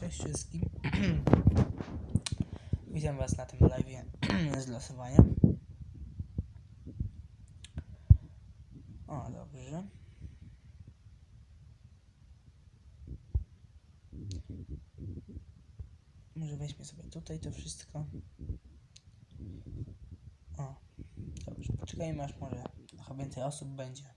Cześć wszystkim. Witam Was na tym live z losowaniem. O, dobrze. Może weźmy sobie tutaj to wszystko. O, dobrze. Poczekajmy aż może trochę więcej osób będzie.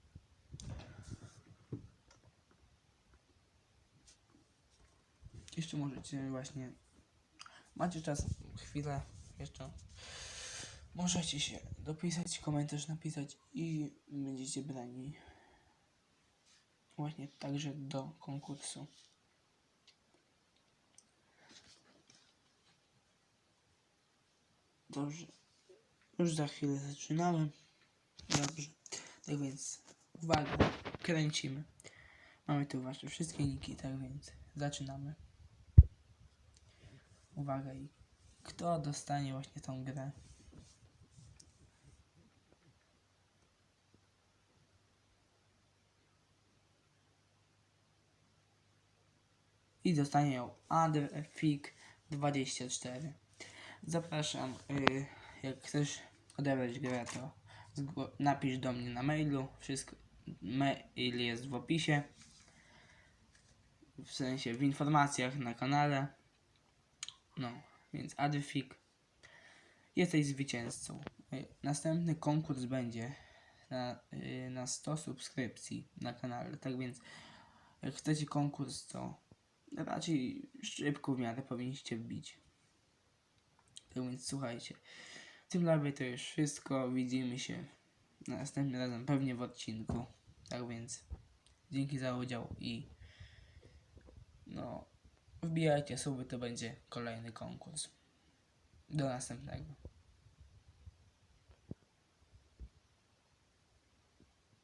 Jeszcze możecie właśnie. Macie czas, chwilę jeszcze. Możecie się dopisać, komentarz napisać i będziecie brani właśnie także do konkursu. Dobrze. Już za chwilę zaczynamy. Dobrze. Tak więc uwaga, kręcimy. Mamy tu wasze wszystkie niki, tak więc zaczynamy. Uwaga i kto dostanie właśnie tą grę? I dostanie ją Adrefik24. Zapraszam, y, jak chcesz odebrać grę, to napisz do mnie na mailu. Wszystko, mail jest w opisie. W sensie w informacjach na kanale. No, więc Adrefik. Jesteś zwycięzcą. Y, Następny konkurs będzie na, y, na 100 subskrypcji na kanale. Tak więc, jak chcecie konkurs, to raczej szybko w miarę powinniście wbić. Tak więc słuchajcie. W tym live to już wszystko. Widzimy się następnym razem pewnie w odcinku. Tak więc dzięki za udział i no wbijajcie suby, to będzie kolejny konkurs. Do następnego.